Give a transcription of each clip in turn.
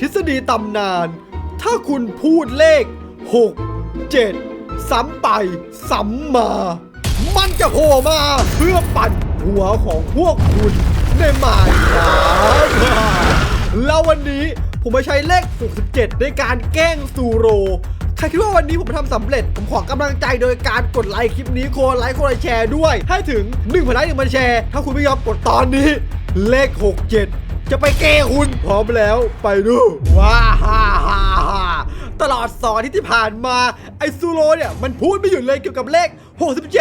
ทฤษฎีตำนาน ถ้าคุณพูดเลข 6 7 ซ้ำไป ซ้ำมา มันจะโผล่มาเพื่อปั่นหัวของพวกคุณในหมายนะแล้ววันนี้ผมมาใช้เลข 67 ในการแกล้งซูโรใครคิดว่าวันนี้ผมทำสำเร็จ ผมขอกำลังใจโดยการกดไลค์คลิปนี้โคนไลค์โคนแชร์ด้วย ให้ถึง1พันไลค์หนึ่งพันแชร์ ถ้าคุณไม่ยอมกดตอนนี้ เลข 67 จะไปเกย์คุณ พร้อมแล้วไปดูว้าฮ่าฮ่าฮ่าตลอดสอนที่ที่ผ่านมา ไอซูโรเนี่ย มันพูดไม่หยุดเลยเกี่ยวกับเลข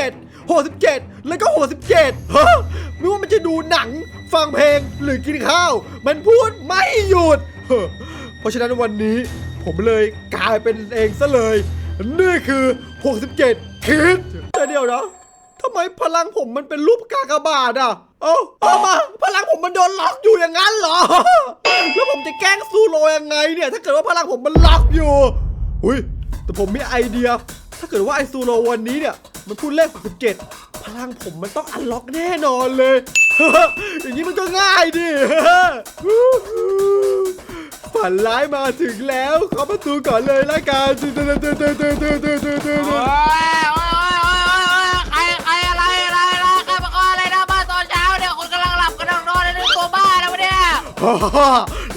67 67 แล้วก็ 67ฮะไม่ว่ามันจะดูหนัง ฟังเพลงหรือกินข้าว มันพูดไม่หยุดเฮ้อเพราะฉะนั้นวันนี้ผมเลยกลายเป็นเองซะเลย นี่คือ 67คิดแต่เดียวนะ ทำไมพลังผมมันเป็นรูปกากบาทอะ เอ้าเอามา พลังผมมันโดนล็อกอยู่อย่างนั้นเหรอ แล้วผมจะแกล้งซูโรยังไงเนี่ย ถ้าเกิดว่าพลังผมมันล็อกอยู่ อุ้ย แต่ผมมีไอเดีย ถ้าเกิดว่าไอซูโรวันนี้เนี่ย มันพูดเลข67พลังผมมันต้องอันล็อกแน่นอนเลย อย่างนี้มันก็ง่ายดิ ฝันร้ายมาถึงแล้วขอประตูก่อนเลยละกัน โอ้ยโอ้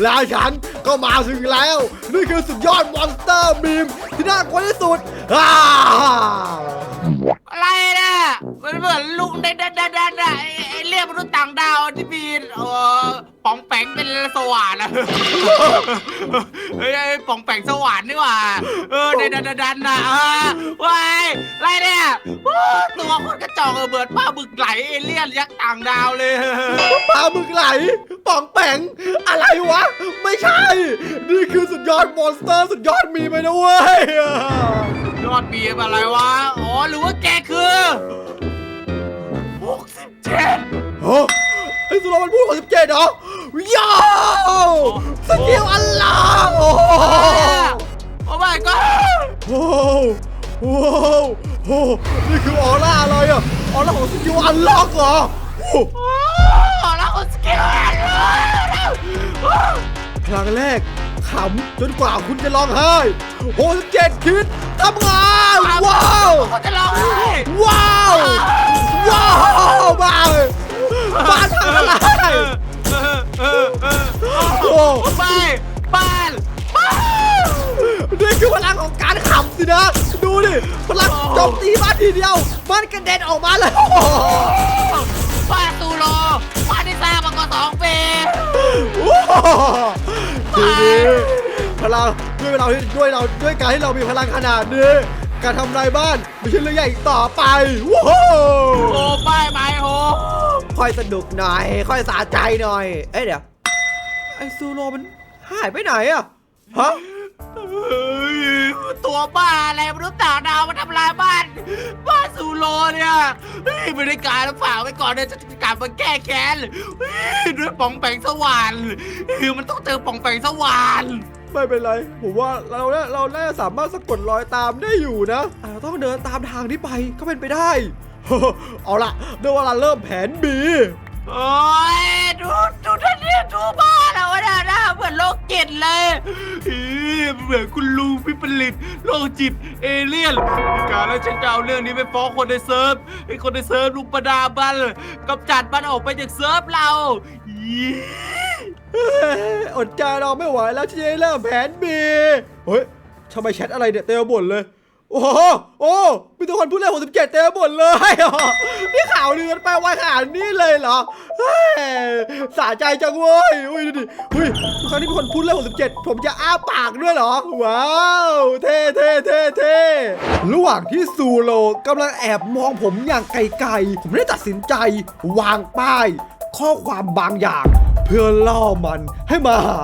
แล้วฉันก็มาถึงแล้ว นี่คือสุดยอดมอนสเตอร์บีมที่น่ากลัวที่สุดอ่าอะไรนี่ยมันเหมือนลุงเด็ดเด็ดเด็ดเด็ดอะไอ้ไอ้เรียกมนุษย์ต่างดาวที่มีเออป่องแปงเป็นสว่านอะเฮ้ยไอ้ป่องแปงสว่านนี่หว่าเออเด็ดเด็ดเด็ดเด็ดอะเออว้ายไร ตัวคนกระจอกเออเหมือนป้าบึกไหลเอเลี่ยนยักษ์ต่างดาวเลย ปลาหมึกไหลป่องแปงอะไรวะ ไม่ใช่ นี่คือสุดยอดมอนสเตอร์สุดยอดมีไปนะเว้ยยอดบีมอะไรวะ อ๋อ หรือว่าแกคือ67ฮะไอ้สุรมันพูด67เหรอยาวสกิลอัลลาโอ้โหโอ้ my god โอ้ โหโอ้โหนี่คือออร่าอะไรอะออร่าของสกิลอัลล็อกเหรอโอ้โหโอ้แล้วก็สกิลพลังแรกขำจนกว่าคุณจะร้องไห้67คิดทำงานว้าวเขาจะร้องไห้ว้าวว้าวบ้าบ้าทำอะไรเออเออเออโอ้ไปบ้านบ้านนี่คือพลังของการขำสินะ ดูดิพลังโจมตีบ้านทีเดียว มันกระเด็นออกมาเลยบ้านตูโรบ้านที่สร้างมาก่อนสองปีทีนี้พลังด้วยเราด้วยเราด้วยการที่เรามีพลังขนาดนี้การทำลายบ้านไม่ใช่เรื่องใหญ่อีกต่อไปว้าวโอ้ป้ายไม้โหค่อยสนุกหน่อย ค่อยสะใจหน่อย เอ้ยเดี๋ยว ไอซูโรมันหายไปไหนอะฮะ เฮ้ยตัวบ้าอะไรมนุษย์ต่างดาวมาทำลายบ้าน บ้านซูโรเนี่ยเฮ้ยไม่ได้การแล้วฝากไว้ก่อนเนี่ยจะกลับมาแก้แค้นเฮ้ยด้วยป่องแปงสว่านคือมันต้องเจอป่องแปงสว่าน ไม่เป็นไร ผมว่าเราเนี่ยเราน่าจะสามารถสะกดรอยตามได้อยู่นะอาจจะต้องเดินตามทางนี้ไปก็เป็นไปได้ เอาล่ะเดี๋ยวเวลาเริ่มแผน B โอ้ยดูดูท่านเนี่ยดูบ้านเราเนี่ยนะเหมือนโรคจิตเลยเฮ้ ยเหมือนคุณลุงพิปลิตโรคจิตเอเลี่ยนมีการแล้วฉันจะเอาเรื่องนี้ไปฟ้องคนในเซิร์ฟให้คนในเซิร์ฟลุงประดาบันกำจัดมันออกไปจากเซิร์ฟเรายี่อดใจเราไม่ไหวแล้วที่จะเริ่มแผนบีเฮ้ยทำไมแชทอะไรเนี่ยเต็มไปหมดเลย โอ้โหโอ้มีทุกคนพูดเลข67เต็มไปหมดเลยอะนี่ข่าวลือกันไปไวขนาดนี้เลยเหรอเฮ้ยสะใจจังเว้ยอุ้ยดูดิอุ้ยทุกครั้งที่มีคนพูดเลข67ผมจะอ้าปากด้วยเหรอ ว้าว เท่เท่เท่เท่ระหว่างที่ซูโรกำลังแอบมองผมอย่างไกลๆ ผมได้ตัดสินใจ วางป้าย ข้อความบางอย่าง เพื่อล่อมันให้มาหา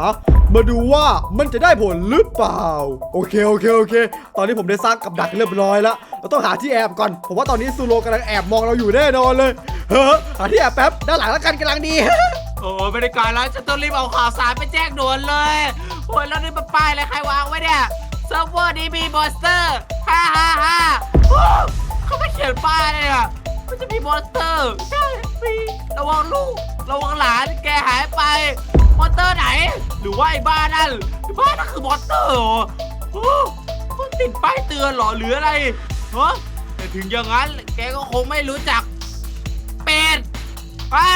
มาดูว่ามันจะได้ผลหรือเปล่า โอเคโอเคโอเค ตอนนี้ผมได้สร้างกับดักเรียบร้อยแล้ว เราต้องหาที่แอบก่อน ผมว่าตอนนี้ซูโรกำลังแอบมองเราอยู่แน่นอนเลย เฮ้อหาที่แอบแป๊บ ด้านหลังแล้วกันกำลังดี โอ้ยไม่ได้การแล้วฉันต้องรีบเอาข่าวสารไปแจ้งด่วนเลยโอ้ยแล้วนี่มันป้ายอะไรใครวางไว้เนี่ยเซิร์ฟเวอร์นี้มีมอนสเตอร์ฮ่าฮ่าฮ่าโอ้เขาไม่เขียนป้ายเลยอะมันจะมีมอนสเตอร์ใช่มีระวังลูก ระวังหลานแกหายไป อนสเตอร์ไหน หรือว่าไอ้บ้านั่นว้านั่นคือมอเตอร์เหรอโอ้มันติดป้ายเตือนเหรอหรืออะไรฮะแต่ถึงอย่างนั้น แกก็คงไม่รู้จัก เป็ดว้า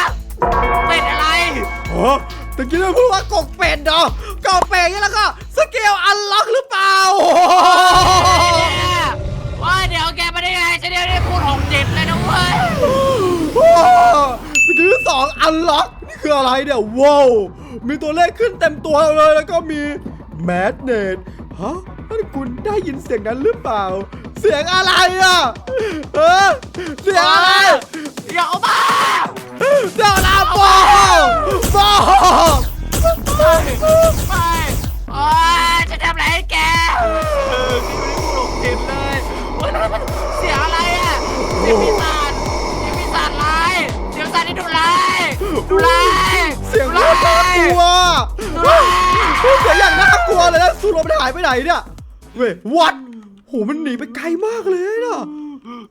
เป็ดอะไรฮะตะกี้เราพูดว่ากกเป็ดเหรอกกเป็ดนี่แล้วก็สเกลอันล็อกหรือเปล่าว่าเดี๋ยวแกไม่ได้ไงฉันเดี๋ยวได้พูดหกเจ็ดเลยนะเว้ยตะกี้ที่สองอันล็อกนี่คืออะไรเนี่ยว้าวมีตัวเลขขึ้นเต็มตัวเลยแล้วก็มีแมสเนตฮะนั่นคุณได้ยินเสียงนั้นหรือเปล่า เสียงอะไรอะเออเสียงอะไรอย่าเอามาเดี๋ยวนะบอบอกไม่ไม่โอ้ยจะทำอะไรให้แกเออแกไม่ได้พูดหกเจ็ดเลยโอ้ยแล้วมันเสียงอะไรอะเสียงปีศา เสียงปีศาจที่ดุร้ายดุร้ายเสียงดุน่าร้ายกลัวเฮ้ยเสียงอย่างน่ากลัวเลยนะสูโรมันหายไปไหนเนี่ยเว้ยวัดโหมันหนีไปไกลมากเลยนะ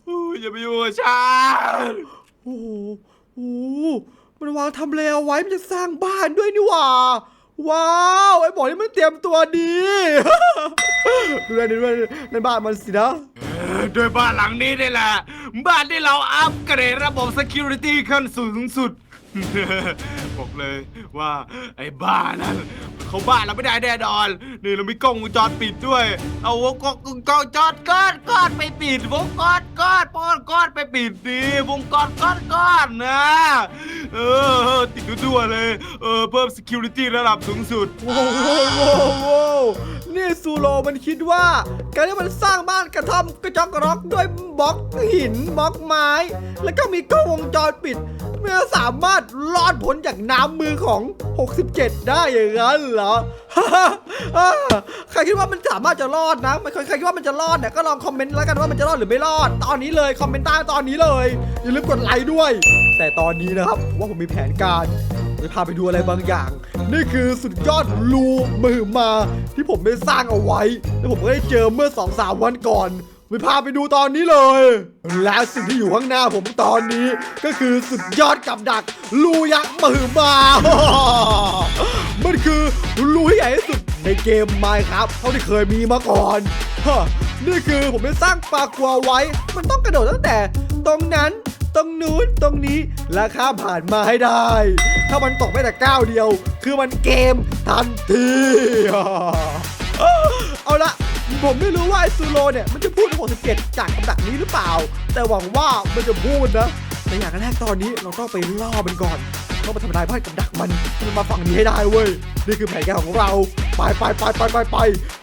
อุ้ยอย่าไปยุ่งกับฉันโอ้โหโอ้โหมันวางทำเลเอาไว้มันจะสร้างบ้านด้วยนี่หว่า ว้าวไอ้บอกนี่มันเตรียมตัวดีดูในดูในในบ้านมันสินะ ด้วยบ้านหลังนี้นี่แหละ บ้านที่เราอัปเกรดระบบ security ขั้นสูงสุด บอกเลยว่าไอ้บ้านนั้นเขาบ้านเราไม่ได้แน่นอน นี่เรามีกล้องวงจรปิดด้วย เอาวงกล้องกล้องจอดก้อนก้อนไปปิดวงก้อนก้อนป้อนก้อนไปปิดดีวงก้อนก้อนก้อนนะ เออติดทั่วเลย เออเพิ่ม security ระดับสูงสุด โว้โวโว้โว้นี่ซูโรมันคิดว่า การที่มันสร้างบ้านกระท่อมกระจอกกระรอกด้วยบล็อกหินบล็อกไม้ แล้วก็มีกล้องวงจรปิด มันจะสามารถรอดพ้นจากน้ำมือของ 67 ได้อย่างนั้นเหรอ ใครคิดว่ามันสามารถจะรอดนะใครคิดว่ามันจะรอดเนี่ยก็ลองคอมเมนต์แล้วกันว่ามันจะรอดหรือไม่รอด ตอนนี้เลยคอมเมนต์ใต้ตอนนี้เลย อย่าลืมกดไลค์ด้วย แต่ตอนนี้นะครับว่าผมมีแผนการจะพาไปดูอะไรบางอย่าง นี่คือสุดยอดรูมือมาที่ผมได้สร้างเอาไว้ แล้วผมก็ได้เจอเมื่อ2อสาวันก่อน ไปพาไปดูตอนนี้เลย และสิ่งที่อยู่ข้างหน้าผมตอนนี้ ก็คือสุดยอดกับดักรูยักษ์มือมามันคือรูที่ใหญ่ที่สุดในเกมไมครับเท่าที่เคยมีมาก่อนฮะนี่คือผมได้สร้างปลากัวไว้ มันต้องกระโดดตั้งแต่ ตรงนั้นตรงนู้นตรงนี้และข้ามผ่านมาให้ได้ ถ้ามันตกไม่แต่ก้าวเดียว คือมันเกมทันทีเอาละ ผมไม่รู้ว่าไอซูโรเนี่ยมันจะพูด 67 จากกำดักนี้หรือเปล่า แต่หวังว่ามันจะพูดนะ แต่อย่างแรกตอนนี้เราต้องไปล่อมันก่อน ต้องไปทำลายบ้านกับดักมันให้มันมาฝั่งนี้ให้ได้เว้ยนี่คือแผนการของเราไปไปไปไปไปไป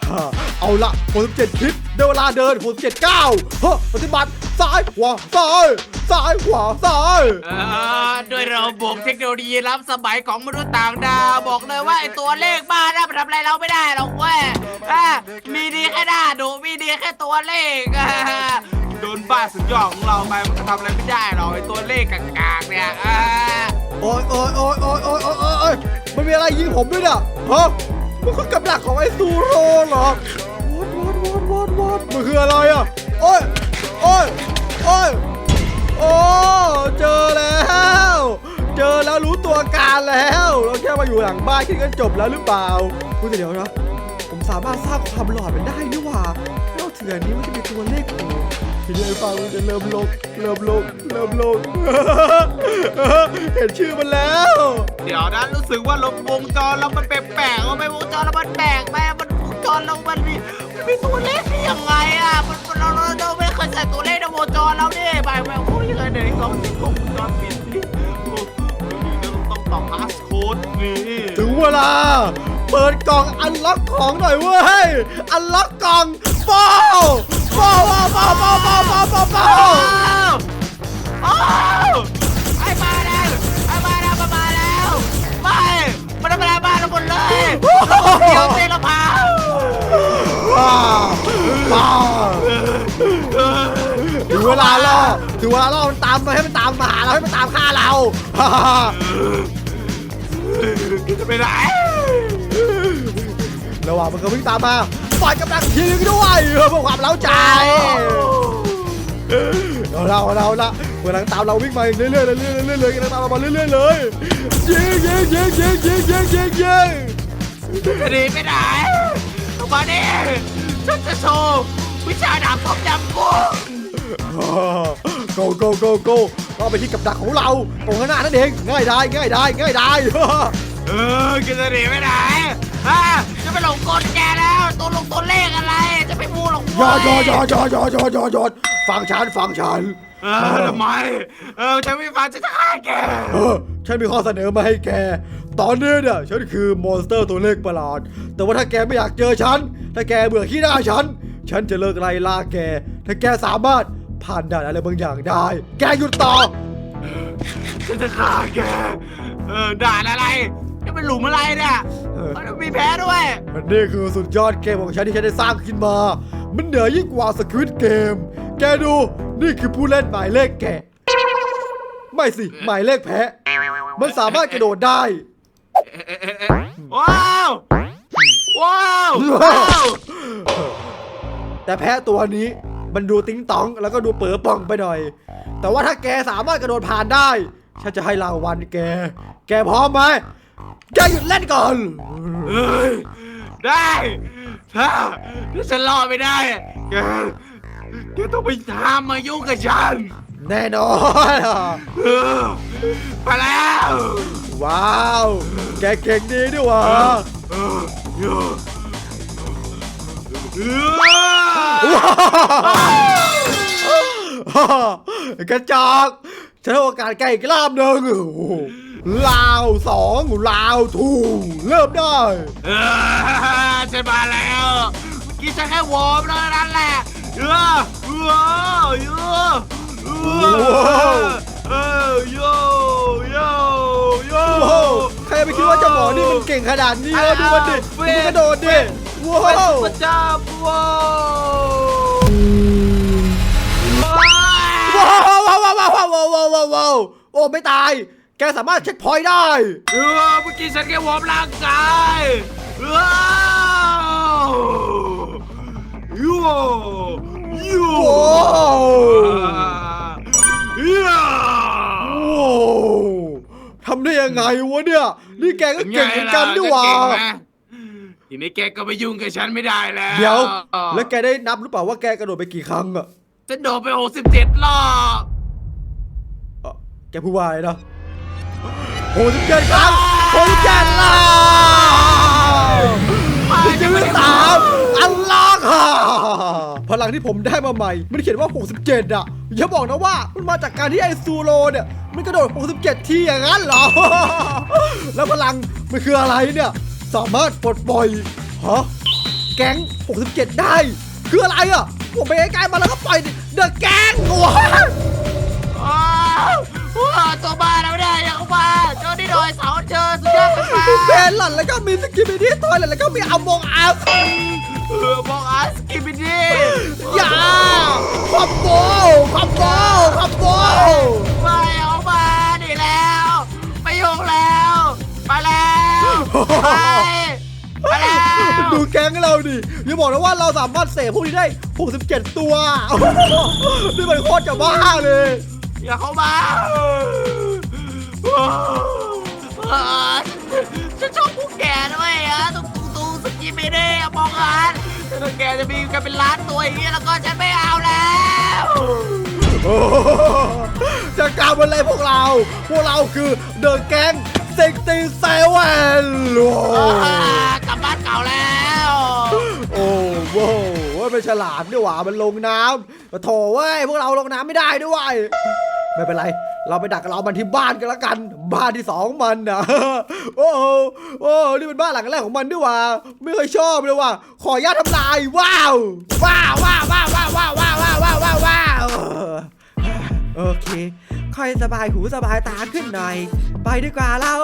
ฮ่าเอาละ67คลิปเดินเวลาเดิน67ก้าวเฮ้อปฏิบัติซ้ายขวาซ้ายซ้ายขวาซ้ายเออด้วยระบบเทคโนโลยีล้ำสมัยของมนุษย์ต่างดาวบอกเลยว่าไอตัวเลขบ้านน่ะมันทำอะไรเราไม่ได้หรอกเว้ยอะมีดีแค่หน้าดูมีดีแค่ตัวเลขอะโดนบ้าสุดยอดของเราไปมันก็ทำอะไรไม่ได้หรอกไอตัวเลขกากๆเนี่ย อ้ยโอ้ยโอ้ยโอ้ยโอ้ยโอ้ยโอ้ยมันมีอะไรยิงผมด้วยเน่ยฮะมันคือกับดักของไอ้ซูโรเหรอวอดวอดวอดวอดวอดมันคืออะไรอะโอ้ยโอ้ยโอ้ยโอ้เจอแล้ว เจอแล้วรู้ตัวการแล้ว เราแค่มาอยู่หลังบ้านแค่ก็จบแล้วหรือเปล่าคุณเดี๋ยวนะผมสามารถสร้างความหลอดมันได้นี่หว่า นอกจากนี้มันจะมีตัวเลขโผล่ทีนี้ไอ้ฟังมันจะเริ่มลงเริ่มลงเริ่มลง เห็นชื่อมันแล้ว เดี๋ยวนะรู้สึกว่าลมวงจรเรามันแปลกๆว่าไม่วงจรเรามันแปลกไปมันวงจรเรามันมีมันมีตัวเลขได้ยังไงอะมันเราเราเราไม่เคยใส่ตัวเลขในวงจรเราเนี่ยไปไปโอ้ยยังไงไหนลองติดกล้องวงจรปิดดิโอ้ยต้องต่อพาสโค้ดนี่ถึงเวลา เปิดกล่องอันล็อกของหน่อยเว้ย อันล็อกกล่องโป้โป้โป้โป้โป้โป้โป้โป้โป้อ้าวอ้าวไอ้มาแล้วไอ้มาแล้วมามาแล้วไม่มันทำอะไรบ้านเราหมดเลยเดี๋ยวเตะละพาว้าวว้าวถึงเวลาล่อถึงเวลาล่อมันตามมาให้มันตามมาหาเราให้มันตามฆ่าเราจะไปไหน ระหว่างมันก็วิ่งตามมาปล่อยกำลังทีนึงด้วยเพื่อความเล้าใจเอาเราเอาเราละกำลังตามเราวิ่งมาเรื่อยๆเรื่อยๆเรื่อยๆเรื่อยๆกำลังตามเรามาเรื่อยๆเลยยิงยิงยิงยิงยิงยิงยิงยิงจะหนีไปไหนมาดิฉันจะโชว์วิชาดาบทบยำกูโกโกโกโกเราไปที่กับดักของเราตรงข้างหน้านั่นเองง่ายได้ง่ายได้ง่ายได้เออแกจะหนีไปไหนฮะจะ ไปหลงกลแกแล้วตัวลงตัวเลขอะไร จะไปพูดหลงยอดยอดยอดยอดยอดยอดยอดยอดฟังฉันฟังฉันเออทำไมเออฉันไม่ฟังฉันจะฆ่าแกเออฉันมีข้อเสนอมาให้แก ตอนนี้เนี่ยฉันคือมอนสเตอร์ตัวเล็กประหลาด แต่ว่าถ้าแกไม่อยากเจอฉัน ถ้าแกเบื่อขี้หน้าฉัน ฉันจะเลิกไล่ล่าแก ถ้าแกสามารถผ่านด่านอะไรบางอย่างได้ แกหยุดต่อ ฉันจะฆ่าแก เออด่านอะไรจะ เป็นหลุมอะไรเนี่ยเออมันมีแพ้ด้วย อันนี้คือสุดยอดเกมของฉันที่ฉันได้สร้างขึ้นมา มันเหนือยิ่งกว่าสควิตเกม แกดู นี่คือผู้เล่นหมายเลขแกะไม่สิ หมายเลขแพะ มันสามารถกระโดดได้ ว้าว ว้าวว้าวแต่แพะตัวนี้มันดูติ้งตองแล้วก็ดูเป๋อป่องไปหน่อย แต่ว่าถ้าแกสามารถกระโดดผ่านได้ ฉันจะให้รางวัลแก แกพร้อมไหม แกหยุดเล่นก่อน เอ้ยได้ถ้าถ้าฉันรอดไม่ได้อะแกแกต้องไปทำมายุ่งกับฉันแน่นอน เออไปแล้วว้าว แกเก่งดีด้วยวะเออเออเออกระจอกฉันให้โอกาสแกอีกรอบหนึ่งโอ้โห ลาวสองลาวทูเริ่มได้เออฉัมาแล้วเมื่อกี้ฉันแค่วอร์มเท่านั้นแหละเออเออเออเออเออโยโยโยโอ้โหใครไปคิดว่าเจ้าหมอนี่มันเก่งขนาดนี้เออดูมันดิมันกระโดดดิว้าวพระเจ้าว้าวว้าวว้าวว้าวว้าวว้าวโอ้ไม่ตาย แกสามารถเช็คพอยต์ได้ เออเมื่อกี้ฉันแค่วอร์มร่างกายว้าวยูยูโอ้โยูหทำได้ยังไงวะเนี่ย นี่แกก็เก่งเหมือนกันด้วยว่ะทีนี้แกก็ไปยุ่งกับฉันไม่ได้แล้วเดี๋ยว แล้วแกได้นับหรือเปล่าว่าแกกระโดดไปกี่ครั้งอะฉันโดนไป67รอบเอ่อแกพูดว่าอะไรนะ โหสิบเจ็ดครั้งโหสิบเจ็ดล้านสิบเจ็ดที่สามอันลอกค่ะพลังที่ผมได้มาใหม่ มันเขียนว่า 67 อะ อย่าบอกนะว่ามันมาจากการที่ไอซูโรเนี่ย มันกระโดด 67 ทีอย่างนั้นเหรอ แล้วพลังมันคืออะไรเนี่ย สามารถปลดปล่อยฮะแก๊ง 67 ได้ คืออะไรอะ ผมไปใกล้ๆมาแล้วก็ปล่อยเดอะแก๊งว้า วว้าวตัวบ้าแล้วเนี่ยอย่าเข้ามาเจ้านี่หน่อยเสาเจอสุดยอดกันมาเพนหล่อนแล้วก็มีสกิมมิดี้ทอยแล้วก็มีอัมมองอัสเออบอกอาสกิบิดี้อย่าคอมโบคอมโบคอมโบไม่เอามาดีแล้วไปยุ่งแล้วไปแล้วไปไปแล้วดูแก๊งเราดิอย่าบอกนะว่าเราสามารถเสพพวกนี้ได้67ตัวนี่มันโคตรจะบ้าเลย อย่าเข้ามาเออฉันชอบพวกแกด้วยอะตุ้งตุ้งตุ้งสกิบิดี้มองกันถ้าแกจะมีกันเป็นล้านตัวอย่างนี้แล้วก็ฉันไม่เอาแล้วโอ้โหจะกลายเป็นอะไรพวกเรา พวกเราคือเดอะแก๊งซิกตี้เซเว่นโอ้อ่ากลับบ้านเก่าแล้ว โอ้โหว่าเป็นฉลามด้วยหว่ามันลงน้ำโถเว้ยพวกเราลงน้ำไม่ได้ด้วย ไม่เป็นไร เราไปดักเรามันที่บ้านกันละกัน บ้านที่สองมันนะโอ้โหโอ้นี่เป็นบ้านหลังแรกของมันด้วยว่ะไม่เคยชอบเลยว่ะขออนุญาตทำลาย ว้าว ว้าวว้าวว้าวว้าวว้าวว้าวว้าวว้าวว้าวว้าวโอเค ค่อยสบายหูสบายตาขึ้นหน่อย ไปดีกว่าเรา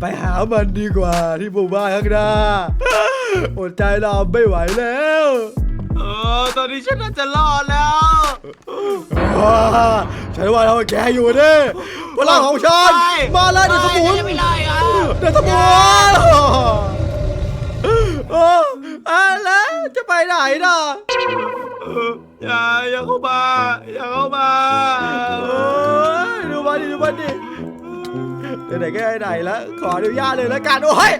ไปหามันดีกว่าที่หมู่บ้านข้างหน้าอดใจรอไม่ไหวแล้ว เออ ตอนนี้ฉันน่าจะรอดแล้ว ว้าฉันว่าเราแกอยู่ดิพลังของฉันมาเลยเดี๋ยวสมุนไม่ไม่เลยอะเดี๋ยวสมุนโอ้อะไรจะไปไหนน่ะเอออย่าอย่าเข้ามา อย่าเข้ามาโอ้ยดูมันดิดูมันดิไหนก็ไหนแล้วขออนุญาตเลยแล้วกันโอ้ย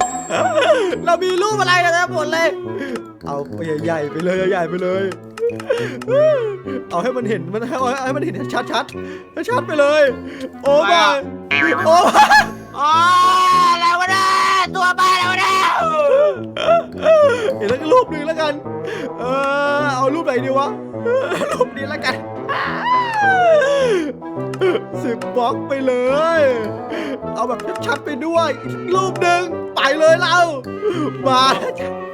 เรามีรูปอะไรกันนะหมดเลย เอาไปใหญ่ๆไปเลยใหญ่ๆไปเลย เอาให้มันเห็นมันให้เอาให้มันเห็นชัดชัดๆชัดๆไปเลย โอ้ยโอ้ยโอ้ยแล้ววะเนี่ยตัวบ้าแล้ววะเนี่ยเห็นแล้วก็รูปหนึ่งแล้วกัน เออเอารูปไหนดีวะรูปนี้แล้วกันสิบบล็อกไปเลย เอาแบบชัดๆไปด้วยอีกรูปหนึ่งไปเลยเรามาอะไ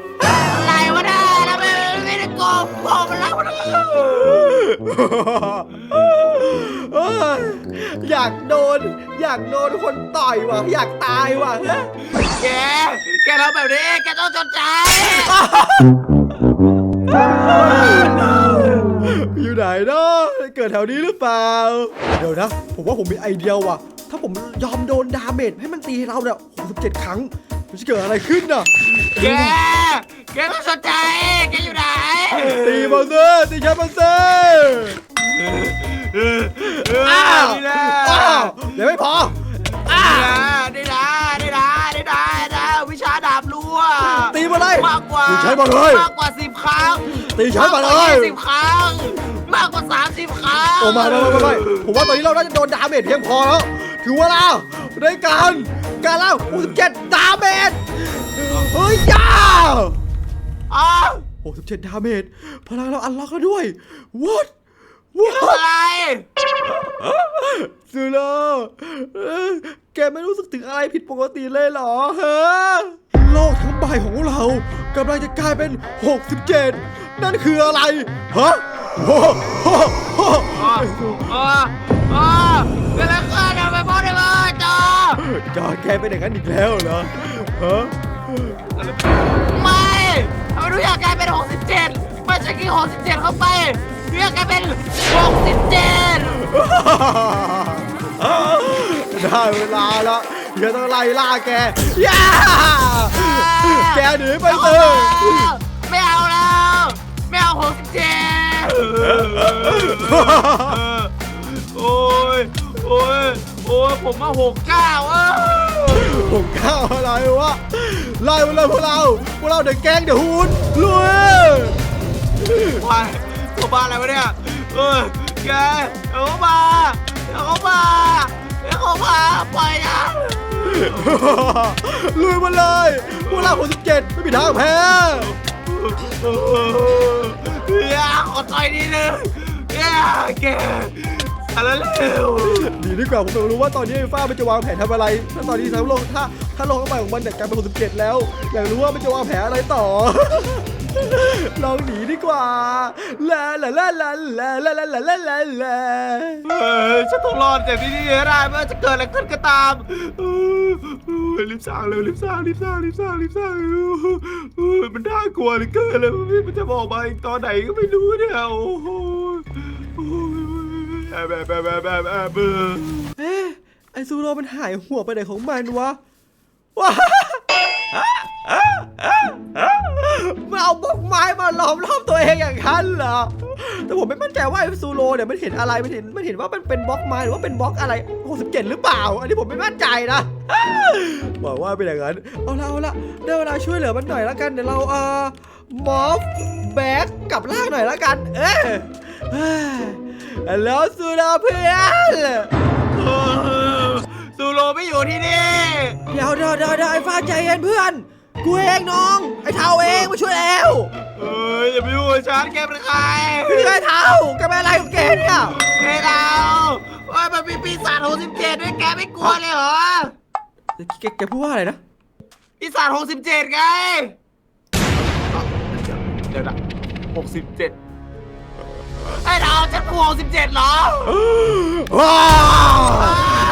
อ้ยอยากโดน อยากโดนคนต่อยว่ะ อยากตายว่ะฮะแก แกทำแบบนี้ แกต้องจดใจ อยู่ไหนเนาะเกิดแถวนี้หรือเปล่า เดี๋ยวนะ ผมว่าผมมีไอเดียว่ะ ถ้าผมยอมโดนดาเมจให้มันตีเราเนี่ย67 ครั้ง มันจะเกิดอะไรขึ้นน่ะแก แกต้องจดใจ แกอยู่ไหน ตีมาเซตีฉันมาเซอ้าวนี่นะอ้าวเดี๋ยวไม่พออ้าวนี่นะนี่นะนี่นะนี่นะวิชาดาบรั่วตีมาเลยมากกว่าตีใช้มาเลยมากกว่าสิบครั้งตีใช้มาเลยสิบครั้งมากกว่าสามสิบครั้งโอ้ไม่ไม่ไม่ไม่ผมว่าตอนนี้เราน่าจะโดนดาเมจเพียงพอแล้วถือว่าเราได้การ การแล้ว67ดาเมจเฮ้ยยาอ้าว67ดาเมจพลังเราอันล็อกแล้วด้วย what what อะไรซูโร่แกไม่รู้สึกถึงอะไรผิดปกติเลยเหรอฮะโลกทั้งใบของเรากำลังจะกลายเป็น 67 นั่นคืออะไร ฮะโอ้โหอ๋ออ๋ออ๋อเกิ จอจอแกเป็นอย่างนั้นอีกแล้วเหรอฮะไม่ทำไมทุกอย่างกลายเป็น 67ไม่ใช่กี่67 เข้าไปทุกอย่างกลายเป็น 67 ได้เวลาแล้วเดี๋ยวต้องไล่ล่าแกย่าแกหนีไปเถอะไม่เอาแล้ว ไม่เอา 67 โอ้ย โอ้ย โอ้ยผมมา69เก้าเออผมข้าอะไรวะไล่มาเลยพวกเราพวกเราเด็กแกงเดี๋ยวหุนลุยวายตัวบ้าอะไรวะเนี่ยเออแกเอาเข้ามาเอาเข้ามาเอาเข้ามาไปนะลุยมาเลยพวกเราผมสิบเจ็ดไม่มีทางแพ้เฮียขอต่อยนิดนึงเฮียแก อะไรเร็วดีดีกว่าผมอยากรู้ว่าตอนนี้ไอ้ฟ้ามันจะวางแผนทำอะไร ถ้าตอนนี้ทั้งโลกถ้าถ้าโลกทั้งใบของมันเนี่ยกลายเป็นคนสิบเจ็ดแล้ว อยากรู้ว่ามันจะวางแผนอะไรต่อ ลองหนีดีกว่าลาลาลาลาลาลาลาลาลาลาลาเออฉันต้องรอดจากที่นี่ให้ได้ไม่ว่าจะเกิดอะไรขึ้นก็ตามเออเออรีบสร้างเร็วรีบสร้างรีบสร้างรีบสร้างรีบสร้างเออมันน่ากลัวเหลือเกินเลยมันจะบอกมาอีกตอนไหนก็ไม่รู้เนี่ยโอ้โหโอ้ย แบบแบบแบบแบบแบบเบอร์เอ๊ะไอซูโรมันหายหัวไปไหนของมันวะว้ามันเอาบล็อกไม้มาล้อมรอบตัวเองอย่างนั้นเหรอ แต่ผมไม่มั่นใจว่าไอซูโรเนี่ยมันเห็นอะไร มันเห็น มันเห็นว่ามันเป็นบล็อกไม้หรือว่าเป็นบล็อกอะไร67หรือเปล่า อันนี้ผมไม่มั่นใจนะหวังว่าเป็นอย่างนั้น เอาละเอาละได้เวลาช่วยเหลือมันหน่อยแล้วกัน เดี๋ยวเราเอ่อมอฟแบ็กกลับล่างหน่อยแล้วกัน เอ๊ะ เฮ้ยแล้วซูโร่เพื่อนซูโรไม่อยู่ที่นี่ เดี๋ยวเดี๋ยวเดี๋ยวเดี๋ยวไอ้ฟ้าใจเย็นเพื่อน กูเองน้อง ไอ้เท้าเองมาช่วยแล้วเอ้ยอย่าไปยุ่งกับฉันแกเป็นใครพี่ไอ้เท้าแกเป็นอะไรของแกเนี่ยแกเราโอ้ยมันมีปีศาจ67ด้วยแกไม่กลัวเลยเหรอแกแกพูดว่าอะไรนะปีศาจ67ไงเดี๋ยวนะ67 ไอ้เราจะกลัว67เหรอว้าว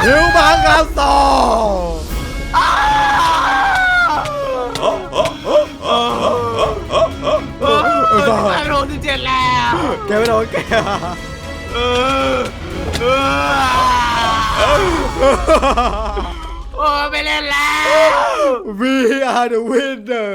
หิวบังกาโซอ้าวเออปีศาจ67แล้วแกไม่โดนแกเออเออโอ้ยไม่เล่นแล้ว We are the winner